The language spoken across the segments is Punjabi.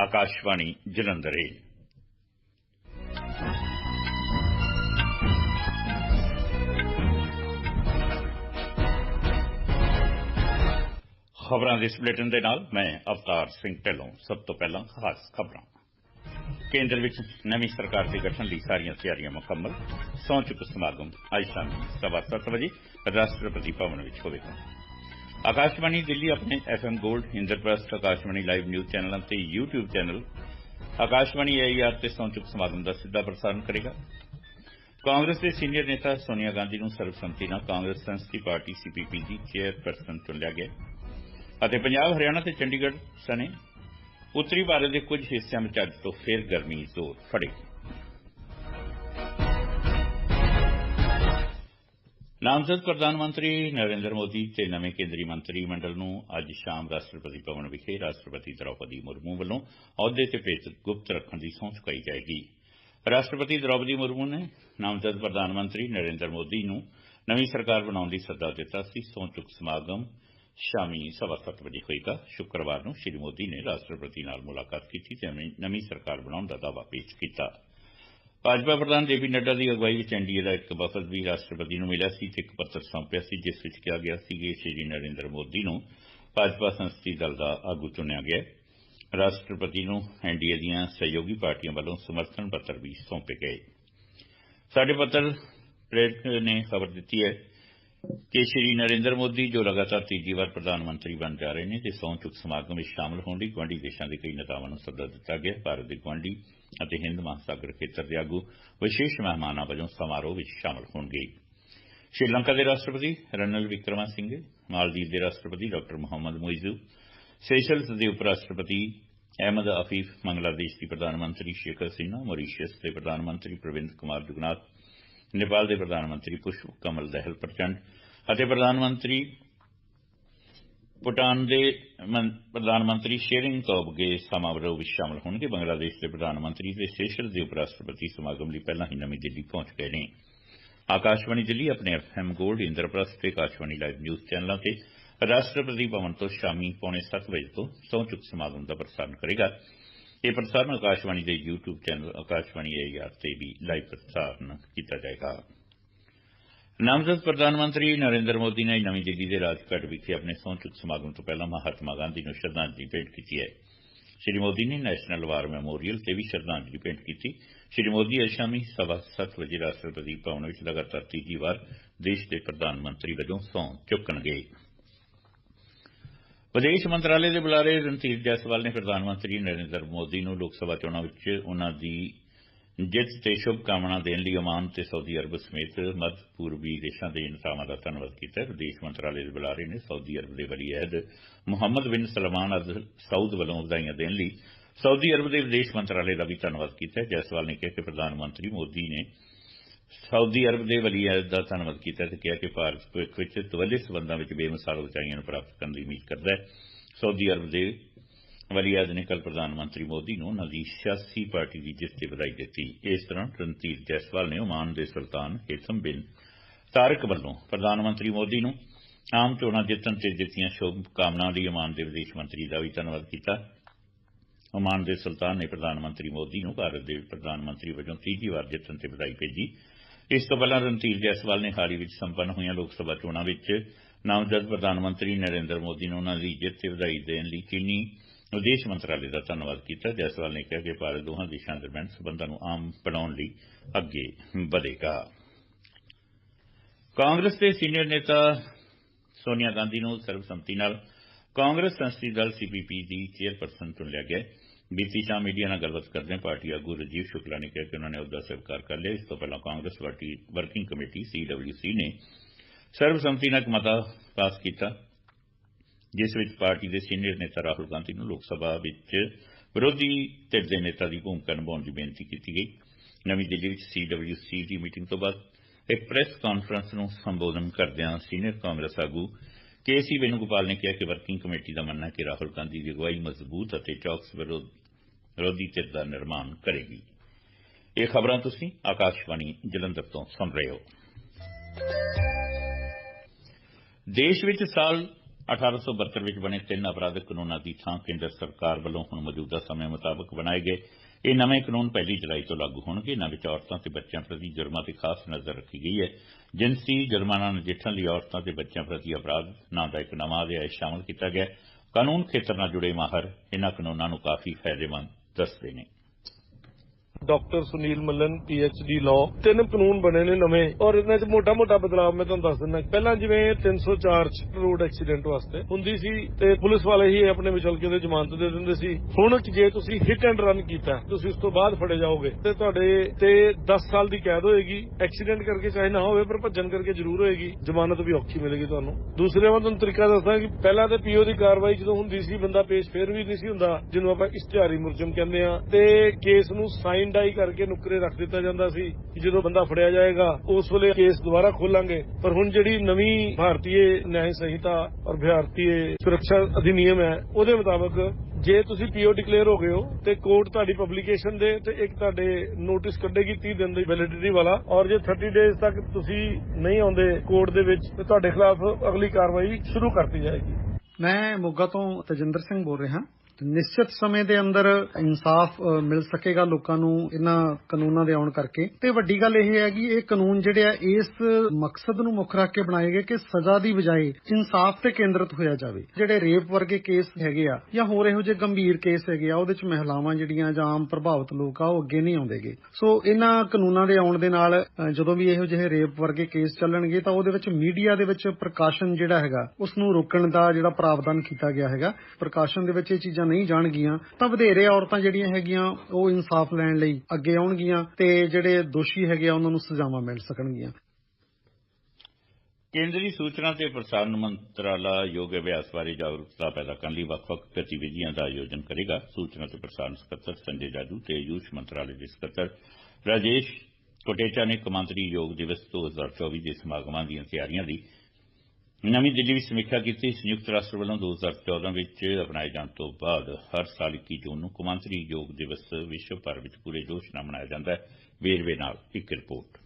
ਆਕਾਸ਼ਵਾਣੀ ਜਲੰਧਰ ਹੈ ਖਬਰਾਂ ਦੇ ਇਸ ਬੁਲੇਟਿਨ ਦੇ ਨਾਲ ਮੈਂ ਅਵਤਾਰ ਸਿੰਘ ਢਿੱਲੋਂ ਸਭ ਤੋਂ ਪਹਿਲਾਂ ਖਾਸ ਖਬਰਾਂ ਕੇਂਦਰ ਵਿੱਚ ਨਵੀਂ ਸਰਕਾਰ ਦੇ ਗਠਨ ਲਈ ਸਾਰੀਆਂ ਤਿਆਰੀਆਂ ਮੁਕੰਮਲ ਸਹੁੰ ਚੁੱਕ ਸਮਾਗਮ ਅੱਜ ਸ਼ਾਮੀ ਸਵਾ ਸੱਤ ਵਜੇ ਰਾਸ਼ਟਰਪਤੀ ਭਵਨ ਵਿੱਚ ਹੋਵੇਗਾ ਆਕਾਸ਼ਵਾਣੀ ਦਿੱਲੀ ਆਪਣੇ FM gold Indraprastha Akashvani live news ਚੈਨਲਾਂ ਤੇ YouTube ਚੈਨਲ ਆਕਾਸ਼ਵਾਣੀ ਏਆਈਆਰ ਤੇ ਸਹੁੰ ਚੁੱਕ ਸਮਾਗਮ ਦਾ ਸਿੱਧਾ ਪ੍ਰਸਾਰਣ ਕਰੇਗਾ ਕਾਂਗਰਸ ਦੇ ਸੀਨੀਅਰ ਨੇਤਾ ਸੋਨੀਆ ਗਾਂਧੀ ਨੂੰ ਸਰਬਸੰਮਤੀ ਨਾਲ ਕਾਂਗਰਸ ਸੰਸਦੀ ਪਾਰਟੀ ਸੀਪੀਪੀ ਦੀ ਚੇਅਰਪਰਸਨ ਚੁਣਿਆ ਗਿਆ ਅਤੇ ਪੰਜਾਬ ਹਰਿਆਣਾ ਤੇ ਚੰਡੀਗੜ੍ਹ ਸਣੇ ਉੱਤਰੀ ਭਾਰਤ ਦੇ ਕੁਝ ਹਿੱਸਿਆਂ ਵਿੱਚ ਅੱਜ ਤੋਂ ਫੇਰ ਗਰਮੀ ਜ਼ੋਰ ਫੜੇਗੀ ਨਾਮਜ਼ਦ ਪ੍ਰਧਾਨ ਮੰਤਰੀ ਨਰਿੰਦਰ ਮੋਦੀ ਤੇ ਨਵੇਂ ਕੇਂਦਰੀ ਮੰਤਰੀ ਮੰਡਲ ਨੂੰ ਅੱਜ ਸ਼ਾਮ ਰਾਸ਼ਟਰਪਤੀ ਭਵਨ ਵਿਖੇ ਰਾਸ਼ਟਰਪਤੀ ਦ੍ਰੋਪਦੀ ਮੁਰਮੂ ਵੱਲੋਂ ਅਹੁਦੇ ਤੇ ਭੇਤ ਗੁਪਤ ਰੱਖਣ ਦੀ ਸਹੁੰ ਚੁਕਾਈ ਜਾਏਗੀ। ਰਾਸ਼ਟਰਪਤੀ ਦ੍ਰੌਪਦੀ ਮੁਰਮੂ ਨੇ ਨਾਮਜ਼ਦ ਪ੍ਰਧਾਨ ਮੰਤਰੀ ਨਰਿੰਦਰ ਮੋਦੀ ਨੂੰ ਨਵੀਂ ਸਰਕਾਰ ਬਣਾਉਣ ਦੀ ਸੱਦਾ ਦਿੱਤਾ ਸੀ। ਸਹੁੰ ਚੁੱਕ ਸਮਾਗਮ ਸ਼ਾਮੀ ਸਵਾ ਸੱਤ ਵਜੇ ਹੋਏਗਾ। ਸ਼ੁੱਕਰਵਾਰ ਨੂੰ ਸ਼੍ਰੀ ਮੋਦੀ ਨੇ ਰਾਸ਼ਟਰਪਤੀ ਨਾਲ ਮੁਲਾਕਾਤ ਕੀਤੀ ਤੇ ਨਵੀਂ ਸਰਕਾਰ ਬਣਾਉਣ ਦਾ ਦਾਅਵਾ ਪੇਸ਼ ਕੀਤਾ। ਭਾਜਪਾ ਪ੍ਰਧਾਨ ਜੇਪੀ ਨੱਡਾ ਦੀ ਅਗਵਾਈ ਵਿੱਚ ਐਨਡੀਏ ਦਾ ਇੱਕ ਵਫਦ ਵੀ ਰਾਸ਼ਟਰਪਤੀ ਨੂੰ ਮਿਲਿਆ ਸੀ ਤੇ ਇੱਕ ਪੱਤਰ ਸੌਂਪਿਆ ਸੀ, ਜਿਸ ਵਿੱਚ ਕਿਹਾ ਗਿਆ ਸੀ ਕਿ ਸ਼੍ਰੀ ਨਰਿੰਦਰ ਮੋਦੀ ਨੂੰ ਭਾਜਪਾ ਸੰਸਦੀ ਦਲ ਦਾ ਆਗੂ ਚੁਣਿਆ ਗਿਆ ਰਾਸ਼ਟਰਪਤੀ ਨੂੰ ਐਨਡੀਏ ਦੀਆਂ ਸਹਿਯੋਗੀ ਪਾਰਟੀਆਂ ਵੱਲੋਂ ਸਮਰਥਨ ਪੱਤਰ ਵੀ ਸੌਂਪੇ ਗਏ। ਸਾਡੇ ਪੱਤਰ ਪ੍ਰੇਰਕ ਨੇ ਖਬਰ ਦਿੱਤੀ ਹੈ ਕਿ ਸ਼੍ਰੀ ਨਰਿੰਦਰ ਮੋਦੀ, ਜੋ ਲਗਾਤਾਰ ਤੀਜੀ ਵਾਰ ਪ੍ਰਧਾਨ ਮੰਤਰੀ ਬਣ ਜਾ ਰਹੇ ਨੇ ਤੇ ਸਹੁੰ ਚੁੱਕ ਸਮਾਗਮ ਵਿੱਚ ਸ਼ਾਮਲ ਹੋਣ ਲਈ ਗੁਆਂਢੀ ਦੇਸ਼ਾਂ ਦੇ ਕਈ ਨੇਤਾਵਾਂ ਨੂੰ ਸੱਦਾ ਦਿੱਤਾ ਗਿਆ। ਭਾਰਤ ਦੇ ਗੁਆਂਢੀ ਅਤੇ ਹਿੰਦ ਮਹਾਸਾਗਰ ਖੇਤਰ ਦੇ ਆਗੂ ਵਿਸ਼ੇਸ਼ ਮਹਿਮਾਨਾਂ ਵਜੋਂ ਸਮਾਰੋਹ ਵਿੱਚ ਸ਼ਾਮਲ ਹੋਣਗੇ। ਸ਼੍ਰੀਲੰਕਾ ਦੇ ਰਾਸ਼ਟਰਪਤੀ ਰਣਲ ਵਿਕਰਮਾ ਸਿੰਘੇ ਮਾਲਦੀਵ ਦੇ ਰਾਸ਼ਟਰਪਤੀ ਡਾਕਟਰ ਮੁਹੰਮਦ ਮੁਇਜ਼ੂ, ਸੇਸ਼ਲਸ ਦੇ ਉਪ ਰਾਸ਼ਟਰਪਤੀ ਅਹਿਮਦ ਅਫੀਫ, ਬੰਗਲਾਦੇਸ਼ ਦੀ ਪ੍ਰਧਾਨ ਮੰਤਰੀ ਸ਼ੇਖ ਹਸੀਨਾ ਮੌਰੀਸ਼ੀਅਸ ਦੇ ਪ੍ਰਧਾਨ ਮੰਤਰੀ ਪ੍ਰਵਿੰਦ ਕੁਮਾਰ ਜੁਗਨਾਥ ਨੇਪਾਲ ਦੇ ਪ੍ਰਧਾਨ ਮੰਤਰੀ ਪੁਸ਼ਪ ਕਮਲ ਦਹਿਲ ਪ੍ਰਚੰਡ ਅਤੇ ਪ੍ਰਧਾਨ ਮੰਤਰੀ ਭੂਟਾਨ ਦੇ ਪ੍ਰਧਾਨ ਮੰਤਰੀ ਸ਼ੇਰਿੰਗ ਤੋਬਗੇ ਸਮਾਰੋਹ ਵਿੱਚ ਸ਼ਾਮਲ ਹੋਣਗੇ। ਬੰਗਲਾਦੇਸ਼ ਦੇ ਪ੍ਰਧਾਨ ਮੰਤਰੀ ਤੇ ਸੇਸ਼ਲ ਦੇ ਉਪ ਰਾਸ਼ਟਰਪਤੀ ਸਮਾਗਮ ਲਈ ਪਹਿਲਾਂ ਹੀ ਨਵੀਂ ਦਿੱਲੀ ਪਹੁੰਚ ਗਏ ਨੇ। ਆਕਾਸ਼ਵਾਣੀ ਦਿੱਲੀ, ਆਪਣੇ ਐਫਐਮ ਗੋਲਡ ਇੰਦਰਪ੍ਰਸਥ ਤੇ ਆਕਾਸ਼ਵਾਣੀ ਲਾਈਵ ਨਿਊਜ਼ ਚੈਨਲਾਂ ਤੇ ਰਾਸ਼ਟਰਪਤੀ ਭਵਨ ਤੋਂ ਸ਼ਾਮੀ ਪੌਣੇ 7 ਵਜੇ ਤੋਂ ਸਹੁੰ ਚੁੱਕ ਸਮਾਗਮ ਦਾ ਪ੍ਰਸਾਰਣ ਕਰੇਗਾ। ਇਹ ਪ੍ਰਸਾਰਣ ਆਕਾਸ਼ਵਾਣੀ ਦੇ YouTube ਚੈਨਲ ਆਕਾਸ਼ਵਾਣੀ ਏਆਰ ਤੇ ਵੀ ਲਾਈਵ ਪ੍ਰਸਾਰਣ ਕੀਤਾ ਜਾਏਗਾ। ਨਾਮਜ਼ਦ ਪ੍ਰਧਾਨ ਮੰਤਰੀ ਨਰਿੰਦਰ ਮੋਦੀ ਨੇ ਨਵੀਂ ਦਿੱਲੀ ਦੇ ਰਾਜਘਾਟ ਵਿਖੇ ਆਪਣੇ ਸਹੁੰ ਚੁੱਕ ਸਮਾਗਮ ਤੋਂ ਪਹਿਲਾਂ ਮਹਾਤਮਾ ਗਾਂਧੀ ਨੂੰ ਸ਼ਰਧਾਂਜਲੀ ਭੇਂਟ ਕੀਤੀ ਹੈ। ਸ਼੍ਰੀ ਮੋਦੀ ਨੇ ਨੈਸ਼ਨਲ ਵਾਰ ਮੈਮੋਰੀਅਲ ਤੇ ਵੀ ਸ਼ਰਧਾਂਜਲੀ ਭੇਂਟ ਕੀਤੀ। ਸ਼੍ਰੀ ਮੋਦੀ ਅੱਜ ਸ਼ਾਮੀ ਸਵਾ ਸੱਤ ਵਜੇ ਰਾਸ਼ਟਰਪਤੀ ਭਵਨ ਵਿੱਚ ਲਗਾਤਾਰ ਤੀਜੀ ਵਾਰ ਦੇਸ਼ ਦੇ ਪ੍ਰਧਾਨ ਮੰਤਰੀ ਵਜੋਂ ਸਹੁੰ ਚੁੱਕਣਗੇ ਵਿਦੇਸ਼ ਮੰਤਰਾਲੇ ਦੇ ਬੁਲਾਰੇ ਰਣਧੀਰ ਜੈਸਵਾਲ ਨੇ ਪ੍ਰਧਾਨ ਮੰਤਰੀ ਨਰਿੰਦਰ ਮੋਦੀ ਨੂੰ ਲੋਕ ਸਭਾ ਚੋਣਾਂ ਵਿੱਚ ਉਨ੍ਹਾਂ ਦੀ ਜਿੱਤ ਤੇ ਸ਼ੁਭਕਾਮਨਾ ਦੇਣ ਲਈ ਓਮਾਨ ਤੇ ਸਾਊਦੀ ਅਰਬ ਸਮੇਤ ਮੱਧ ਪੂਰਬੀ ਦੇਸ਼ਾਂ ਦੇ ਨੇਤਾਵਾਂ ਦਾ ਧੰਨਵਾਦ ਕੀਤਾ। ਵਿਦੇਸ਼ ਮੰਤਰਾਲੇ ਦੇ ਬੁਲਾਰੇ ਨੇ ਸਾਊਦੀ ਅਰਬ ਦੇ ਵਲੀ ਅਹਿਦ ਮੁਹੰਮਦ ਬਿਨ ਸਲਮਾਨ ਅਲ ਸਾਊਦ ਵੱਲੋਂ ਵਧਾਈਆਂ ਦੇਣ ਲਈ ਸਾਊਦੀ ਅਰਬ ਦੇ ਵਿਦੇਸ਼ ਮੰਤਰਾਲੇ ਦਾ ਵੀ ਧੰਨਵਾਦ ਕੀਤਾ। ਜੈਸਵਾਲ ਨੇ ਕਿਹਾ ਕਿ ਪ੍ਰਧਾਨ ਮੰਤਰੀ ਮੋਦੀ ਨੇ ਸਾਊਦੀ ਅਰਬ ਦੇ ਵਲੀ ਅਹਿਦ ਦਾ ਧੰਨਵਾਦ ਕੀਤਾ ਤੇ ਕਿਹਾ ਕਿ ਭਾਰਤ ਭਵਿੱਖ ਵਿੱਚ ਦਵੱਲੇ ਸਬੰਧਾਂ ਵਿੱਚ ਬੇਮਿਸਾਲ ਉਚਾਈਆਂ ਨੂੰ ਪ੍ਰਾਪਤ ਕਰਨ ਦੀ ਉਮੀਦ ਕਰਦਾ ਹੈ। ਸਾਊਦੀ ਅਰਬ ਦੇ ਵਲੀ ਅਹਿਦ ਨੇ ਕੱਲ ਪ੍ਰਧਾਨ ਮੰਤਰੀ ਮੋਦੀ ਨੂੰ ਉਨ੍ਹਾਂ ਦੀ ਸਿਆਸੀ ਪਾਰਟੀ ਦੀ ਜਿੱਤ ਤੇ ਵਧਾਈ ਦਿੱਤੀ, ਇਸ ਤਰ੍ਹਾਂ ਰਣਧੀਰ ਜੈਸਵਾਲ ਨੇ ਓਮਾਨ ਦੇ ਸੁਲਤਾਨ ਹੇਥਮ ਬਿਨ ਤਾਰਕ ਵੱਲੋਂ ਪ੍ਰਧਾਨ ਮੰਤਰੀ ਮੋਦੀ ਨੂੰ ਆਮ ਚੋਣਾਂ ਜਿੱਤਣ ਤੇ ਦਿੱਤੀਆਂ ਸ਼ੁਭ ਕਾਮਨਾਵਾਂ ਲਈ ਓਮਾਨ ਦੇ ਵਿਦੇਸ਼ ਮੰਤਰੀ ਦਾ ਵੀ ਧੰਨਵਾਦ ਕੀਤਾ। ਓਮਾਨ ਦੇ ਸੁਲਤਾਨ ਨੇ ਪ੍ਰਧਾਨ ਮੰਤਰੀ ਮੋਦੀ ਨੂੰ ਭਾਰਤ ਦੇ ਪ੍ਰਧਾਨ ਮੰਤਰੀ ਵਜੋਂ ਤੀਜੀ ਵਾਰ ਜਿੱਤਣ ਤੇ ਵਧਾਈ ਭੇਜੀ। ਇਸ ਤੋਂ ਪਹਿਲਾਂ ਰਣਧੀਰ ਜੈਸਵਾਲ ਨੇ ਹਾਲ ਹੀ ਵਿੱਚ ਸੰਪੰਨ ਹੋਈਆਂ ਲੋਕ ਸਭਾ ਚੋਣਾਂ ਵਿੱਚ ਨਾਮਜ਼ਦ ਪ੍ਰਧਾਨ ਮੰਤਰੀ ਨਰਿੰਦਰ ਮੋਦੀ ਨੂੰ ਉਨ੍ਹਾਂ ਦੀ ਜਿੱਤ ਤੇ ਵਧਾਈ ਦੇਣ ਲਈ ਚੀਨੀ ਵਿਦੇਸ਼ ਮੰਤਰਾਲੇ ਦਾ ਧੰਨਵਾਦ ਕੀਤਾ। ਜੈਸਵਾਲ ਨੇ ਕਿਹਾ ਕਿ ਭਾਰਤ ਦੋਹਾਂ ਦੇਸ਼ਾਂ ਦਰਮਿਆਨ ਸਬੰਧਾਂ ਨੂੰ ਆਮ ਬਣਾਉਣ ਲਈ ਅੱਗੇ ਵਧੇਗਾ। ਕਾਂਗਰਸ ਦੇ ਸੀਨੀਅਰ ਨੇਤਾ ਸੋਨੀਆ ਗਾਂਧੀ ਨੂੰ ਸਰਬਸੰਮਤੀ ਨਾਲ ਕਾਂਗਰਸ ਸੰਸਦੀ ਦਲ ਸੀਪੀਪੀ ਦੀ ਚੇਅਰਪਰਸਨ ਚੁਣ ਲਿਆ ਗਿਆ। ਬੀਤੀ ਸ਼ਾਮ ਮੀਡੀਆ ਨਾਲ ਗੱਲਬਾਤ ਕਰਦੇ ਪਾਰਟੀ ਆਗੂ ਰਜੀਵ ਸ਼ੁਕਲਾ ਨੇ ਕਿਹਾ ਕਿ ਉਨ੍ਹਾਂ ਨੇ ਅਹੁਦਾ ਸਵੀਕਾਰ ਕਰ ਲਿਆ। ਇਸ ਤੋਂ ਪਹਿਲਾਂ Congress party working committee CWC ਨੇ ਸਰਬਸੰਮਤੀ ਨਾਲ ਮਤਾ ਪਾਸ ਕੀਤਾ, ਜਿਸ ਵਿੱਚ ਪਾਰਟੀ ਦੇ ਸੀਨੀਅਰ ਨੇਤਾ ਰਾਹੁਲ ਗਾਂਧੀ ਨੂੰ ਲੋਕ ਸਭਾ ਵਿੱਚ ਵਿਰੋਧੀ ਧਿਰ ਦੇ ਨੇਤਾ ਦੀ ਭੂਮਿਕਾ ਨਿਭਾਉਣ ਦੀ ਬੇਨਤੀ ਕੀਤੀ ਗਈ। ਨਵੀਂ ਦਿੱਲੀ ਵਿੱਚ ਸੀਡਬਲਯੂਸੀ ਦੀ ਮੀਟਿੰਗ ਤੋਂ ਬਾਅਦ ਇੱਕ ਪ੍ਰੈਸ ਕਾਨਫਰੰਸ ਨੂੰ ਸੰਬੋਧਨ ਕਰਦਿਆਂ ਸੀਨੀਅਰ ਕਾਂਗਰਸ ਆਗੂ ਕੇਸੀ ਵੇਣੂਗੋਪਾਲ ਨੇ ਕਿਹਾ ਕਿ ਵਰਕਿੰਗ ਕਮੇਟੀ ਦਾ ਮੰਨਣਾ ਹੈ ਕਿ ਰਾਹੁਲ ਗਾਂਧੀ ਦੀ ਅਗਵਾਈ ਮਜ਼ਬੂਤ ਅਤੇ ਚੌਕਸ ਵਿਰੋਧ ਧਿਰ ਦਾ ਨਿਰਮਾਣ ਕਰੇਗੀ। ਇਹ ਖਬਰਾਂ ਤੁਸੀਂ ਆਕਾਸ਼ਵਾਣੀ ਜਲੰਧਰ ਤੋਂ ਸੁਣ ਰਹੇ ਹੋ। ਦੇਸ਼ ਵਿੱਚ ਸਾਲ 1872 ਵਿੱਚ ਬਣੇ ਤਿੰਨ ਅਪਰਾਧਿਕ ਕਾਨੂੰਨਾਂ ਦੀ ਥਾਂ ਕੇਂਦਰ ਸਰਕਾਰ ਵੱਲੋਂ ਹੁਣ ਮੌਜੂਦਾ ਸਮੇਂ ਮੁਤਾਬਕ ਬਣਾਏ ਗਏ। ਇਹ ਨਵੇਂ ਕਾਨੂੰਨ ਪਹਿਲੀ ਜੁਲਾਈ ਤੋਂ ਲਾਗੂ ਹੋਣਗੇ। ਇਨ੍ਹਾਂ ਵਿੱਚ ਔਰਤਾਂ ਤੇ ਬੱਚਿਆਂ ਪ੍ਰਤੀ ਜੁਰਮਾਂ ਤੇ ਖਾਸ ਨਜ਼ਰ ਰੱਖੀ ਗਈ ਹੈ। ਜਿਨਸੀ ਜੁਰਮਾਨਾ ਨਜਿੱਠਣ ਲਈ ਔਰਤਾਂ ਤੇ ਬੱਚਿਆਂ ਪ੍ਰਤੀ ਅਪਰਾਧ, ਨਾਂ ਦਾ ਇੱਕ ਨਵਾਂ ਅਧਿਆਇ ਸ਼ਾਮਲ ਕੀਤਾ ਗਿਆ। ਕਾਨੂੰਨ ਖੇਤਰ ਨਾਲ ਜੁੜੇ ਮਾਹਰ ਇਨ੍ਹਾਂ ਕਾਨੂੰਨਾਂ ਨੂੰ ਕਾਫੀ ਫਾਇਦੇਮੰਦ ਦੱਸਦੇ ਨੇ ਡਾਕਟਰ ਸੁਨੀਲ ਮੱਲਨ ਡੀ ਲਾਅ ਤਿੰਨ ਕਾਨੂੰਨ ਬਣੇ ਨੇ ਨਵੇਂ ਔਰ ਇਹਨਾਂ 'ਚ ਮੋਟਾ-ਮੋਟਾ ਬਦਲਾਅ ਮੈਂ ਤੁਹਾਨੂੰ ਦੱਸ ਦਿੰਦਾ। ਪਹਿਲਾਂ ਜਿਵੇਂ 304 ਚ ਰੋਡ ਐਕਸੀਡੈਂਟ ਵਾਸਤੇ ਹੁੰਦੀ ਸੀ ਤੇ ਪੁਲਿਸ ਵਾਲੇ ਹੀ ਆਪਣੇ ਵਿਚਲਕੇ ਦੇ ਜ਼ਮਾਨਤ ਦੇ ਦਿੰਦੇ ਸੀ। ਹੁਣ ਜੇ ਤੁਸੀਂ ਹਿੱਟ ਐਂਡ ਰਨ ਕੀਤਾ, ਤੁਸੀਂ ਉਸ ਤੋਂ ਬਾਅਦ ਫੜੇ ਜਾਓਗੇ ਤੇ ਤੁਹਾਡੇ ਤੇ 10 ਸਾਲ ਦੀ ਕੈਦ ਹੋਏਗੀ। ਐਕਸੀਡੈਂਟ ਕਰਕੇ ਚਾਹੇ ਨਾ ਹੋਵੇ, ਪਰ ਭੱਜਣ ਕਰਕੇ ਜ਼ਰੂਰ ਹੋਏਗੀ। ਜ਼ਮਾਨਤ ਵੀ ਔਖੀ ਮਿਲੇਗੀ ਤੁਹਾਨੂੰ। ਦੂਸਰੇ ਮੈਂ ਤੁਹਾਨੂੰ ਤਰੀਕਾ ਦੱਸਦਾ ਕਿ ਪਹਿਲਾਂ ਤੇ ਪੀਓ ਦੀ ਕਾਰਵਾਈ ਜਦੋਂ ਹੁੰਦੀ ਸੀ, ਬੰਦਾ ਪੇਸ਼ ਫੇਰ ਵੀ ਨਹੀਂ ਸੀ ਹੁੰਦਾ, ਜਿਹਨੂੰ ਆਪਾਂ ਇਸ਼ਤਿਹਾਰੀ ਮੁਰਜਮ ਕਹਿੰਦੇ ਆ ਤੇ ਕੇਸ ਨੂੰ ਸਾਈਨ ਡਾਈ ਕਰਕੇ ਨੁਕਰੇ ਰੱਖ ਦਿੱਤਾ ਜਾਂਦਾ ਸੀ ਕਿ ਜਦੋਂ ਬੰਦਾ ਫੜਿਆ ਜਾਏਗਾ, ਉਸ ਵੇਲੇ ਕੇਸ ਦੁਬਾਰਾ ਖੋਲਾਂਗੇ। ਪਰ ਹੁਣ ਜਿਹੜੀ ਨਵੀਂ ਭਾਰਤੀ ਨਿਆਂ ਸੰਹਿਤਾ ਔਰ ਭਾਰਤੀ ਸੁਰੱਖਿਆ ਅਧਿਨਿਯਮ ਹੈ, ਉਹਦੇ ਮੁਤਾਬਕ ਜੇ ਤੁਸੀਂ ਪੀਓ ਡਿਕਲੇਅਰ ਹੋ ਗਏ ਹੋ, ਤੇ ਕੋਰਟ ਤੁਹਾਡੀ ਪਬਲੀਕੇਸ਼ਨ ਦੇ ਤੇ ਇੱਕ ਤੁਹਾਡੇ ਨੋਟਿਸ ਕੱਢੇਗੀ 30 ਦਿਨ ਦੀ ਵੈਲਿਡਿਟੀ ਵਾਲਾ। ਔਰ ਜੇ 30 ਡੇਜ਼ ਤੱਕ ਤੁਸੀਂ ਨਹੀਂ ਆਉਂਦੇ ਕੋਰਟ ਦੇ ਵਿੱਚ, ਤੇ ਤੁਹਾਡੇ ਖਿਲਾਫ ਅਗਲੀ ਕਾਰਵਾਈ ਸ਼ੁਰੂ ਕਰਤੀ ਜਾਏਗੀ। ਮੈਂ ਮੋਗਾ ਤੋਂ ਤਜਿੰਦਰ ਸਿੰਘ ਬੋਲ ਰਿਹਾ। ਨਿਸ਼ਚਿਤ ਸਮੇਂ ਦੇ ਅੰਦਰ ਇਨਸਾਫ ਮਿਲ ਸਕੇਗਾ ਲੋਕਾਂ ਨੂੰ ਇਹਨਾਂ ਕਾਨੂੰਨਾਂ ਦੇ ਆਉਣ ਕਰਕੇ। ਤੇ ਵੱਡੀ ਗੱਲ ਇਹ ਹੈ ਕਿ ਇਹ ਕਾਨੂੰਨ ਜਿਹੜੇ ਆ, ਇਸ ਮਕਸਦ ਨੂੰ ਮੁੱਖ ਰੱਖ ਕੇ ਬਣਾਏ ਗਏ ਕਿ ਸਜ਼ਾ ਦੀ ਬਜਾਏ ਇਨਸਾਫ ਤੇ ਕੇਂਦਰਿਤ ਹੋਇਆ ਜਾਵੇ। ਜਿਹੜੇ ਰੇਪ ਵਰਗੇ ਕੇਸ ਹੈਗੇ ਆ ਜਾਂ ਹੋਰ ਇਹੋ ਜਿਹੇ ਗੰਭੀਰ ਕੇਸ ਹੈਗੇ ਆ, ਉਹਦੇ ਚ ਮਹਿਲਾਵਾਂ ਜਿਹੜੀਆਂ ਜਾਂ ਆਮ ਪ੍ਰਭਾਵਿਤ ਲੋਕ ਆ, ਉਹ ਅੱਗੇ ਨਹੀਂ ਆਉਂਦੇਗੇ। ਸੋ ਇਹਨਾਂ ਕਾਨੂੰਨਾਂ ਦੇ ਆਉਣ ਦੇ ਨਾਲ ਜਦੋਂ ਵੀ ਇਹੋ ਜਿਹੇ ਰੇਪ ਵਰਗੇ ਕੇਸ ਚੱਲਣਗੇ ਤਾਂ ਉਹਦੇ ਵਿੱਚ ਮੀਡੀਆ ਦੇ ਵਿੱਚ ਪ੍ਰਕਾਸ਼ਨ ਜਿਹੜਾ ਹੈਗਾ ਉਸ ਨੂੰ ਰੋਕਣ ਦਾ ਜਿਹੜਾ ਪ੍ਰਾਵਧਾਨ ਕੀਤਾ ਗਿਆ ਹੈਗਾ। ਪ੍ਰਕਾਸ਼ਨ ਦੇ ਵਿੱਚ ਇਹ ਚੀਜ਼ਾਂ ਨਹੀਂ ਜਾਣਗੀਆਂ, ਤਾਂ ਵਧੇਰੇ ਔਰਤਾਂ ਜਿਹੜੀਆਂ ਹੈਗੀਆਂ, ਉਹ ਇਨਸਾਫ ਲੈਣ ਲਈ ਅੱਗੇ ਆਉਣਗੀਆਂ ਤੇ ਜਿਹੜੇ ਦੋਸ਼ੀ ਹੈਗੇ ਆ, ਉਹਨਾਂ ਨੂੰ ਸਜ਼ਾਵਾਂ ਮਿਲ ਸਕਣਗੀਆਂ। ਕੇਂਦਰੀ ਸੂਚਨਾ ਤੇ ਪ੍ਰਸਾਰਣ ਮੰਤਰਾਲਾ ਯੋਗ ਅਭਿਆਸ ਬਾਰੇ ਜਾਗਰੂਕਤਾ ਪੈਦਾ ਕਰਨ ਲਈ ਵੱਖ-ਵੱਖ ਗਤੀਵਿਧੀਆਂ ਦਾ ਆਯੋਜਨ ਕਰੇਗਾ। ਸੂਚਨਾ ਤੇ ਪ੍ਰਸਾਰਣ ਸਕੱਤਰ ਸੰਜੇ ਜਾਜੂ ਤੇ ਆਯੂਸ਼ ਮੰਤਰਾਲੇ ਦੇ ਸਕੱਤਰ ਰਾਜੇਸ਼ ਕੋਟੇਚਾ ਨੇ ਕਮਾਂਤਰੀ ਯੋਗ ਦਿਵਸ 2024 ਦੇ ਸਮਾਗਮਾਂ ਦੀਆਂ ਤਿਆਰੀਆਂ ਦੀ ਨਵੀਂ ਦਿੱਲੀ ਵਿੱਚ ਸਮੀਖਿਆ ਕੀਤੀ ਸੰਯੁਕਤ ਰਾਸ਼ਟਰ ਵੱਲੋਂ 2014 ਵਿੱਚ ਅਪਣਾਏ ਜਾਣ ਤੋਂ ਬਾਅਦ ਹਰ ਸਾਲ 21 ਜੂਨ ਨੂੰ ਕੌਮਾਂਤਰੀ ਯੋਗ ਦਿਵਸ ਵਿਸ਼ਵ ਭਰ ਵਿੱਚ ਪੂਰੇ ਜੋਸ਼ ਨਾਲ ਮਨਾਇਆ ਜਾਂਦਾ ਹੈ। ਵੇਰਵੇ ਨਾਲ ਇੱਕ ਰਿਪੋਰਟ।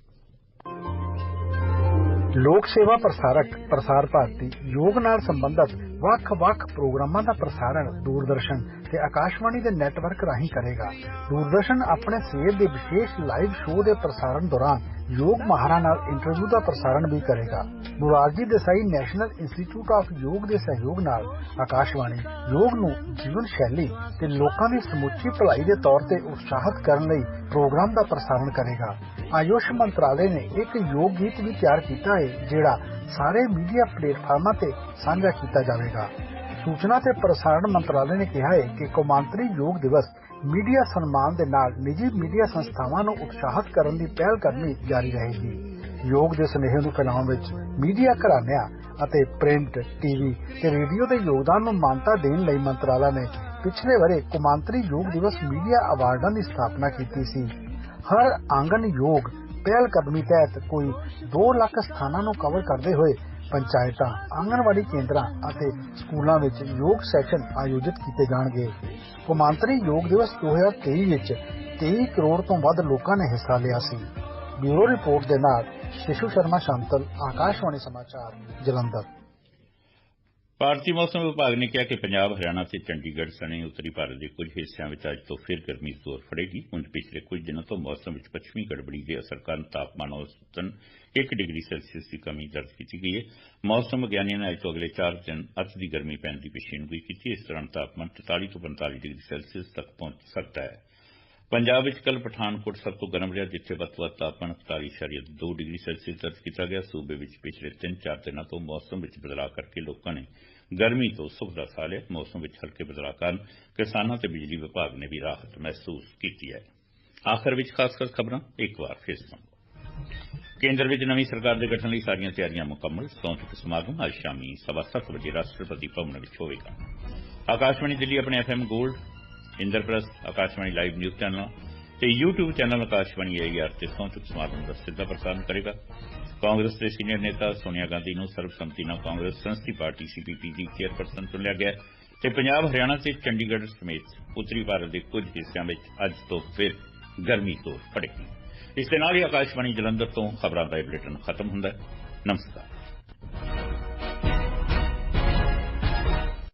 ਲੋਕ ਸੇਵਾ ਪ੍ਰਸਾਰਕ ਪ੍ਰਸਾਰ ਭਾਰਤੀ ਯੋਗ ਨਾਲ ਸੰਬੰਧਿਤ ਵੱਖ-ਵੱਖ ਪ੍ਰੋਗਰਾਮਾਂ ਦਾ ਪ੍ਰਸਾਰਣ, ਦੂਰਦਰਸ਼ਨ ਤੇ ਆਕਾਸ਼ਵਾਣੀ ਦੇ ਨੈਟਵਰਕ ਰਾਹੀਂ ਕਰੇਗਾ। ਦੂਰਦਰਸ਼ਨ ਆਪਣੇ ਸਵੇਰ ਦੇ ਵਿਸ਼ੇਸ਼ ਲਾਈਵ ਸ਼ੋਅ ਦੇ ਪ੍ਰਸਾਰਣ ਦੌਰਾਨ ਯੋਗ ਮਾਹਰਾਂ ਨਾਲ ਇੰਟਰਵਿਊ ਦਾ ਪ੍ਰਸਾਰਣ ਵੀ ਕਰੇਗਾ। Morarji Desai national institute of Yoga ਦੇ ਸਹਿਯੋਗ ਨਾਲ ਆਕਾਸ਼ਵਾਣੀ ਯੋਗ ਨੂੰ ਜੀਵਨ ਸ਼ੈਲੀ ਤੇ ਲੋਕਾਂ ਦੀ ਸਮੁੱਚੀ ਭਲਾਈ ਦੇ ਤੌਰ ਤੇ ਉਤਸ਼ਾਹਿਤ ਕਰਨ ਲਈ ਪ੍ਰੋਗਰਾਮ ਦਾ ਪ੍ਰਸਾਰਣ ਕਰੇਗਾ। ਆਯੁਸ਼ ਮੰਤਰਾਲੇ ਨੇ ਇੱਕ ਯੋਗ ਗੀਤ ਵੀ ਤਿਆਰ ਕੀਤਾ ਹੈ, ਜਿਹੜਾ ਸਾਰੇ ਮੀਡੀਆ ਪਲੇਟਫਾਰਮਾਂ ਤੇ ਸਾਂਝਾ ਕੀਤਾ ਜਾਵੇਗਾ। ਸੂਚਨਾ ਤੇ ਪ੍ਰਸਾਰਣ ਮੰਤਰਾਲੇ ਨੇ ਕਿਹਾ ਹੈ ਕਿ ਕੌਮਾਂਤਰੀ ਯੋਗ ਦਿਵਸ ਮੀਡੀਆ ਸਨਮਾਨ ਦੇ ਨਾਲ ਨਿੱਜੀ ਮੀਡੀਆ ਸੰਸਥਾਵਾਂ ਨੂੰ ਉਤਸ਼ਾਹਿਤ ਕਰਨ ਦੀ ਪਹਿਲ ਕਦਮੀ ਜਾਰੀ ਰਹੇਗੀ। ਯੋਗ ਦੇ ਸੁਨੇਹੇ ਨੂੰ ਫੈਲਾਉਣ ਵਿੱਚ ਮੀਡੀਆ ਘਰਾਣਿਆਂ ਅਤੇ ਪ੍ਰਿੰਟ, ਟੀਵੀ ਤੇ ਰੇਡੀਓ ਦੇ ਯੋਗਦਾਨ ਨੂੰ ਮਾਨਤਾ ਦੇਣ ਲਈ ਮੰਤਰਾਲਾ ਨੇ ਪਿਛਲੇ ਵਰੇ ਕੌਮਾਂਤਰੀ ਯੋਗ ਦਿਵਸ ਮੀਡੀਆ ਅਵਾਰਡਾਂ ਦੀ ਸਥਾਪਨਾ ਕੀਤੀ ਸੀ। ਹਰ ਆਂਗਨ ਯੋਗ ਪਹਿਲ ਕਦਮੀ ਤਹਿਤ ਕੋਈ 2 ਲੱਖ ਸਥਾਨਾਂ ਨੂੰ ਕਵਰ ਕਰਦੇ ਹੋਏ ਪੰਚਾਇਤਾਂ ਆਂਗਨਵਾੜੀ ਕੇਂਦਰਾਂ ਅਤੇ ਸਕੂਲਾਂ ਵਿੱਚ ਯੋਗ ਸੈਸ਼ਨ ਆਯੋਜਿਤ ਕੀਤੇ ਜਾਣਗੇ। ਕੌਮਾਂਤਰੀ ਯੋਗ ਦਿਵਸ 2023 ਵਿੱਚ 23 ਕਰੋੜ ਤੋਂ ਵੱਧ ਲੋਕਾਂ ਨੇ ਹਿੱਸਾ ਲਿਆ ਸੀ। ਬਿਊਰੋ ਰਿਪੋਰਟ ਦੇ ਨਾਲ ਸ਼ਿਸ਼ੂ ਸ਼ਰਮਾ ਸ਼ਾਂਤਲ, ਆਕਾਸ਼ਵਾਣੀ ਸਮਾਚਾਰ, ਜਲੰਧਰ। ਭਾਰਤੀ ਮੌਸਮ ਵਿਭਾਗ ਨੇ ਕਿਹਾ ਕਿ ਪੰਜਾਬ, ਹਰਿਆਣਾ ਤੇ ਚੰਡੀਗੜ੍ਹ ਸਣੇ ਉੱਤਰੀ ਭਾਰਤ ਦੇ ਕੁਝ ਹਿੱਸਿਆਂ ਵਿੱਚ ਅੱਜ ਤੋਂ ਫਿਰ ਗਰਮੀ ਜ਼ੋਰ ਫੜੇਗੀ। ਉਂਝ ਪਿਛਲੇ ਕੁਝ ਦਿਨਾਂ ਤੋਂ ਮੌਸਮ ਵਿੱਚ ਪੱਛਮੀ ਗੜਬੜੀ ਦੇ ਅਸਰ ਕਾਰਨ ਤਾਪਮਾਨ ਔਸਤਨ 1 ਡਿਗਰੀ ਸੈਲਸੀਅਸ ਦੀ ਕਮੀ ਦਰਜ ਕੀਤੀ ਗਈ ਹੈ। ਮੌਸਮ ਵਿਗਿਆਨੀਆਂ ਨੇ ਅੱਜ ਤੋਂ ਅਗਲੇ 4 ਦਿਨ ਅੱਤ ਦੀ ਗਰਮੀ ਪੈਣ ਦੀ ਪੇਸ਼ੀਨਗੋਈ ਕੀਤੀ ਇਸ ਦੌਰਾਨ ਤਾਪਮਾਨ 44 ਤੋਂ 45 ਡਿਗਰੀ ਸੈਲਸੀਅਸ ਤੱਕ ਪਹੁੰਚ ਸਕਦਾ ਹੈ। ਪੰਜਾਬ ਵਿੱਚ ਕੱਲ ਪਠਾਨਕੋਟ ਸਭ ਤੋਂ ਗਰਮ ਰਿਹਾ ਜਿੱਥੇ ਵੱਧ ਤੋਂ ਵੱਧ ਤਾਪਮਾਨ 41.2 ਡਿਗਰੀ ਸੈਲਸੀਅਸ ਦਰਜ ਕੀਤਾ ਗਿਆ ਸੂਬੇ ਵਿੱਚ ਪਿਛਲੇ 3-4 ਦਿਨਾਂ ਤੋਂ ਮੌਸਮ ਵਿੱਚ ਬਦਲਾਅ ਕਰਕੇ ਲੋਕਾਂ ਨੇ ਗਰਮੀ ਤੋਂ ਸੁੱਖ ਦਾ ਸਾਹ ਲਿਆ ਮੌਸਮ ਵਿੱਚ ਹਲਕੇ ਬਦਲਾਅ ਕਾਰਨ ਕਿਸਾਨਾਂ ਤੇ ਬਿਜਲੀ ਵਿਭਾਗ ਨੇ ਵੀ ਰਾਹਤ ਮਹਿਸੂਸ ਕੀਤੀ ਹੈ ਆਖਰ ਵਿੱਚ ਖਾਸ ਕਰ ਖਬਰਾਂ ਇੱਕ ਵਾਰ ਫਿਰ ਸੁਣੋ ਕੇਂਦਰ ਵਿੱਚ ਨਵੀਂ ਸਰਕਾਰ ਦੇ ਗਠਨ ਲਈ ਸਾਰੀਆਂ ਤਿਆਰੀਆਂ ਮੁਕੰਮਲ ਸੌਂਚਕ ਸਮਾਗਮ ਅੱਜ ਸ਼ਾਮੀ ਸਵਾ ਸੱਤ ਵਜੇ ਰਾਸ਼ਟਰਪਤੀ ਭਵਨ ਵਿੱਚ ਹੋਵੇਗਾ ਆਕਾਸ਼ਵਾਣੀ ਦਿੱਲੀ ਆਪਣੇ FM gold Indraprastha Akashvani live news channel ਤੇ YouTube ਚੈਨਲ ਆਕਾਸ਼ਵਾਣੀ ਏਆਰ ਤੇ ਸੌਂਚਕ ਸਮਾਗਮ ਦਾ ਸਿੱਧਾ ਪ੍ਰਸਾਰਣ ਕਰੇਗਾ। ਕਾਂਗਰਸ ਦੇ ਸੀਨੀਅਰ ਨੇਤਾ ਸੋਨੀਆ ਗਾਂਧੀ ਨੂੰ ਸਰਬਸੰਮਤੀ ਨਾਲ ਕਾਂਗਰਸ ਸੰਸਦੀ ਪਾਰਟੀ ਸੀਪੀਪੀ ਦੀ ਚੇਅਰਪਰਸਨ ਚੁਣਿਆ ਗਿਆ ਤੇ ਪੰਜਾਬ, ਹਰਿਆਣਾ ਤੇ ਚੰਡੀਗੜ੍ਹ ਸਮੇਤ ਉੱਤਰੀ ਭਾਰਤ ਦੇ ਕੁਝ ਹਿੱਸਿਆਂ ਵਿੱਚ ਅੱਜ ਤੋਂ ਫਿਰ ਗਰਮੀ ਤੋਂ ਫੜੇਗੀ ਇਸ ਦੇ ਨਾਲ ਹੀ ਆਕਾਸ਼ਵਾਣੀ ਜਲੰਧਰ ਤੋਂ ਖਬਰਾਂ ਦਾ ਬੁਲੇਟਿਨ ਖਤਮ ਹੁੰਦਾ ਹੈ। ਨਮਸਕਾਰ।